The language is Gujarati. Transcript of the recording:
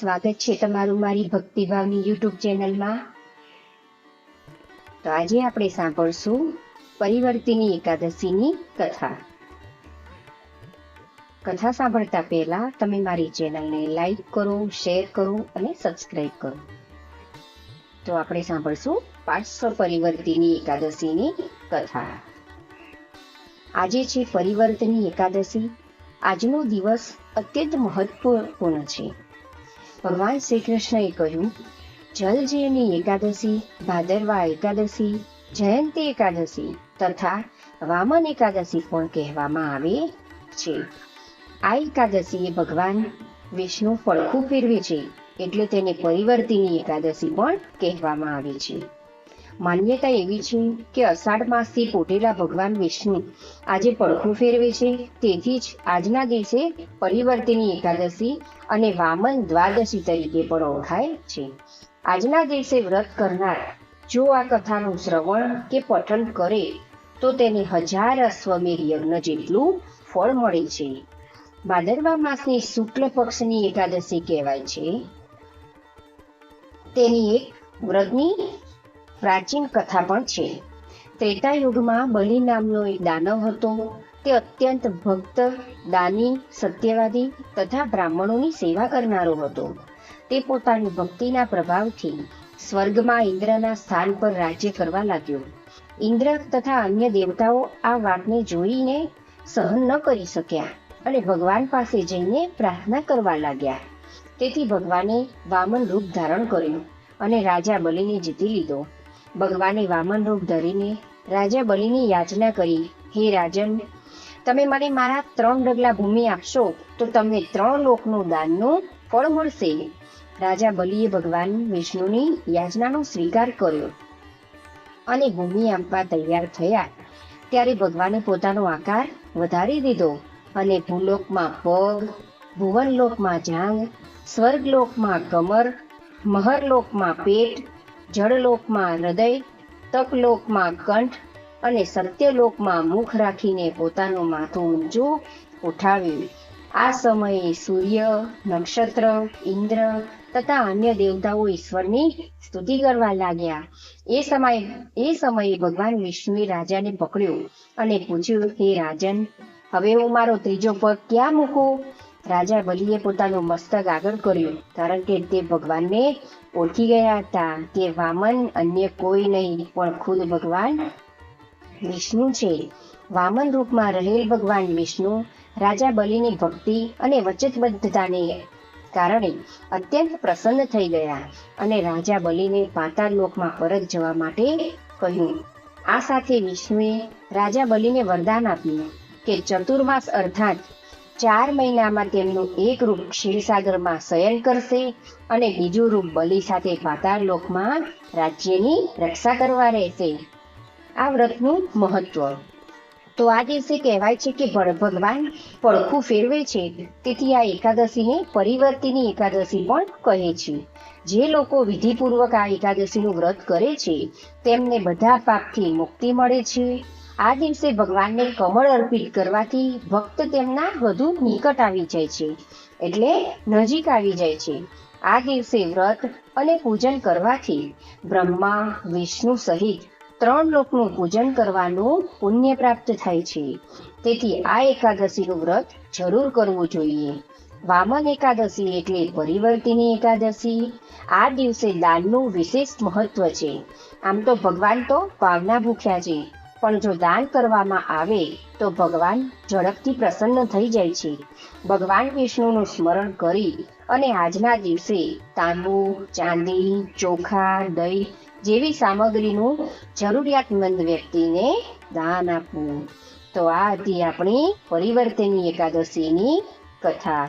સ્વાગત છે તમારું મારી ભક્તિભાવની યુટ્યુબ ચેનલમાં. તો આજે આપણે સાંભળશું પરિવર્તિની એકાદશીની કથા. કથા સાંભળતા પહેલા તમે મારી ચેનલને લાઈક કરો, શેર કરો અને સબસ્ક્રાઇબ કરો. તો આપણે સાંભળશું પાર્શ્વ પરિવર્તિની એકાદશીની કથા. આજે છે પરિવર્તની એકાદશી. આજનો દિવસ અત્યંત મહત્વપૂર્ણ છે. ભગવાન શ્રી કૃષ્ણએ કહ્યું જલ જયની એકાદશી, ભાદરવા એકાદશી, જયંતી એકાદશી તથા વામન એકાદશી પણ કહેવામાં આવે છે. આ એકાદશીએ ભગવાન વિષ્ણુ ફળખું ફેરવે છે, એટલે તેને પરિવર્તિની એકાદશી પણ કહેવામાં આવે છે. માન્યતા એવી છે કે અષાઢ માસથી પોટેલા ભગવાન વિષ્ણુ આજે પડખું ફેરવે છે. તેથી જ આજના દિવસે પરિવર્તની એકાદશી અને વામન દ્વાદશી તરીકે પણ ઓળખાય છે. આજના દિવસે વ્રત કરનાર જો આ કથાનું શ્રવણ કે પઠન કરે, તો તેને હજાર અશ્વમેધ યજ્ઞ જેટલું ફળ મળે છે. ભાદરવા માસની શુક્લ પક્ષની એકાદશી કહેવાય છે. તેની એક વ્રતની પ્રાચીન કથા પણ છે. ત્રેતા યુગમાં બલિ નામનો એક દાનવ હતો. તે અત્યંત ભક્ત, દાની, સત્યવાદી તથા બ્રાહ્મણોની સેવા કરનારો હતો. તે પોતાની ભક્તિના પ્રભાવથી સ્વર્ગમાં ઇન્દ્રના સ્થાન પર રાજ્ય કરવા લાગ્યો. ઇન્દ્ર તથા અન્ય દેવતાઓ આ વાતને જોઈને સહન ન કરી શક્યા અને ભગવાન પાસે જઈને પ્રાર્થના કરવા લાગ્યા. તેથી ભગવાને વામન રૂપ ધારણ કર્યું અને રાજા બલિને જીતી લીધો. ભગવાને વામન રૂપ ધરીને રાજા બલિની યાચના કરી. હે રાજન, તમે મને મારા ત્રણ ડગલા ભૂમિ આપશો, તો તમને ત્રણ લોકનું દાનનું ફળ મળશે. રાજા બલિએ ભગવાન વિષ્ણુની યાચનાનો સ્વીકાર કર્યો અને ભૂમિ આપવા તૈયાર થયા. ત્યારે ભગવાને પોતાનો આકાર વધારી દીધો અને ભૂલોકમાં પગ, ભુવનલોકમાં જાંગ સ્વર્ગલોકમાં કમર, મહરલોકમાં પેટ જળલોકમાં હૃદય, તકલોકમાં કંઠ અને સત્યલોકમાં મુખ રાખીને પોતાનું માથું ઊંચું ઉઠાવ્યું. આ સમયે સૂર્ય, નક્ષત્ર, ઇન્દ્ર તથા અન્ય દેવતાઓ ઈશ્વરની સ્તુતિ કરવા લાગ્યા. એ સમયે એ સમયે ભગવાન વિષ્ણુએ રાજાને પકડ્યો અને પૂછ્યું, હે રાજન, હવે હું મારો ત્રીજો પગ ક્યાં મૂકું? રાજા બલિએ પોતાનું મસ્તક આગળ કર્યું, કારણ કે તે ભગવાનને ઓળખી ગયા હતા. કે વામન અન્ય કોઈ નહીં, પણ ખુદ ભગવાન વિષ્ણુ છે. વામન રૂપમાં રહેલ ભગવાન વિષ્ણુ, રાજા બલિની ભક્તિ અને વચનબદ્ધતાને કારણે અત્યંત પ્રસન્ન થઈ ગયા અને રાજા બલિને પાતાળ લોકમાં પરત જવા માટે કહ્યું. આ સાથે વિષ્ણુએ રાજા બલિને વરદાન આપ્યું કે ચતુર્માસ અર્થાત ચાર મહિનામાં તેમનું એક રૂપ ક્ષીરસાગરમાં શયન કરશે અને બીજું રૂપ બલિ સાથે પાતાળ લોકમાં રાજ્યની રક્ષા કરવા રહેશે. આ વ્રતનું મહત્વ. તો આ દિવસે કહેવાય છે કે ભગવાન પડખું ફેરવે છે. તેથી આ એકાદશીને પરિવર્તિની એકાદશી પણ કહે છે. જે લોકો વિધિપૂર્વક આ એકાદશીનું વ્રત કરે છે, તેમને બધા પાપથી મુક્તિ મળે છે. આ દિવસે ભગવાનને કમળ અર્પિત કરવાથી ભક્ત તેમના વધુ નિકટ આવી જાય છે, એટલે નજીક આવી જાય છે. આ દિવસે વ્રત અને પૂજન કરવાથી બ્રહ્મા, વિષ્ણુ સહિત ત્રણ લોકનું પૂજન કરવાનું પુણ્ય પ્રાપ્ત થાય છે. તેથી આ એકાદશીનું વ્રત જરૂર કરવું જોઈએ. વામન એકાદશી એટલે પરિવર્તિની એકાદશી. આ દિવસે દાનનું વિશેષ મહત્વ છે. આમ તો ભગવાન તો પાવના ભૂખ્યા છે. પણ જો દાન કરવામાં આવે, તો ભગવાન ઝડપથી પ્રસન્ન થઈ જાય છે. ભગવાન વિષ્ણુનું સ્મરણ કરી અને આજના દિવસે તાંબુ, ચાંદી, ચોખા, દહીં જેવી સામગ્રીનું જરૂરિયાતમંદ વ્યક્તિને દાન આપવું. તો આ હતી આપણી પરિવર્તનની એકાદશીની કથા.